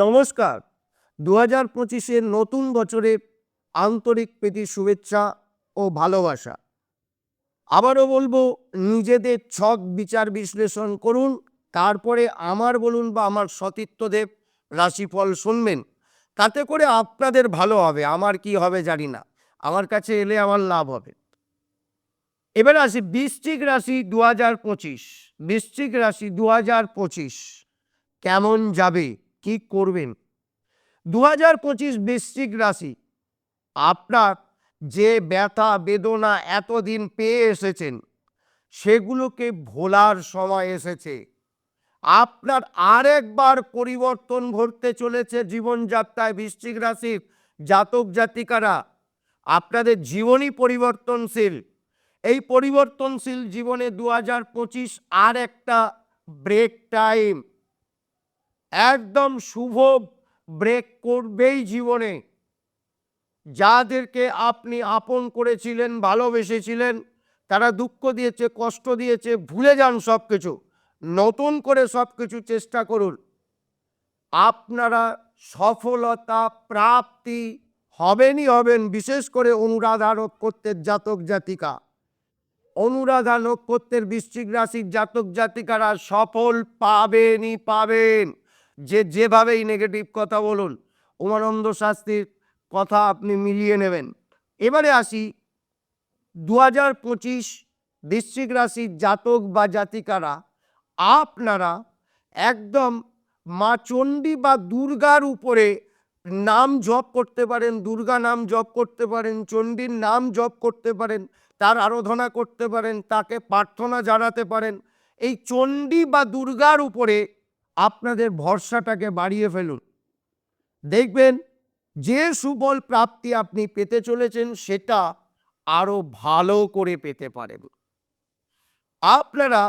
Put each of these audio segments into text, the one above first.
নমস্কার। দু হাজার পঁচিশের নতুন বছরে আন্তরিক প্রীতি, শুভেচ্ছা ও ভালোবাসা। আবারও বলব, নিজেদের ছক বিচার বিশ্লেষণ করুন, তারপরে আমার বলুন বা আমার সতীর্থদেব রাশিফল শুনবেন। তাতে করে আপনাদের ভালো হবে, আমার কি হবে জানি না। আমার কাছে এলে আমার লাভ হবে। এবার আসি বৃশ্চিক রাশি দু হাজার পঁচিশ। বৃশ্চিক রাশি দু হাজার পঁচিশ কেমন যাবে? কি করবেন? দু হাজার পঁচিশ বৃশ্চিক রাশি, আপনার যে ব্যথা বেদনা এতদিন পেয়ে এসেছেন, সেগুলোকে ভোলার সময় এসেছে। আপনার আরেকবার পরিবর্তন ঘটতে চলেছে জীবনযাত্রায় বৃশ্চিক রাশির জাতক জাতিকারা। আপনাদের জীবনই পরিবর্তনশীল। এই পরিবর্তনশীল জীবনে দু হাজার পঁচিশ আর একটা ব্রেক টাইম। একদম শুভ ব্রেক করবেই জীবনে। যাদেরকে আপনি আপন করেছিলেন, ভালোবেসেছিলেন, তারা দুঃখ দিয়েছে, কষ্ট দিয়েছে, ভুলে যান সব কিছু নতুন করে সব কিছু চেষ্টা করুন। আপনারা সফলতা প্রাপ্তি হবেনই হবেন, বিশেষ করে অনুরাধা নক্ষত্রের জাতক জাতিকা। অনুরাধা নক্ষত্রের বৃশ্চিক রাশির জাতক জাতিকারা সফল পাবেনই পাবেন। যে যেভাবেই নেগেটিভ কথা বলুন, উমানন্দ শাস্ত্রীর কথা আপনি মিলিয়ে নেবেন। এবারে আসি দু হাজার পঁচিশ বৃশ্চিক রাশির জাতক বা জাতিকারা, আপনারা একদম মা চণ্ডী বা দুর্গার উপরে নাম জপ করতে পারেন, দুর্গা নাম জপ করতে পারেন, চণ্ডীর নাম জপ করতে পারেন, তার আরাধনা করতে পারেন, তাকে প্রার্থনা জানাতে পারেন। এই চণ্ডী বা দুর্গার উপরে আপনাদের ভরসাটাকে বাড়িয়ে ফেলুন। দেখবেন, যে সুবল প্রাপ্তি আপনি পেতে চলেছেন, সেটা আরও ভালো করে পেতে পারেন। আপনারা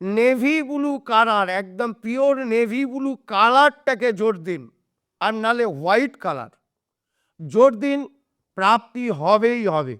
নেভি ব্লু কালার, একদম পিওর নেভি ব্লু কালারটাকে জোর দিন, আর নালে হোয়াইট কালার। জোর দিন প্রাপ্তি হবেই হবে।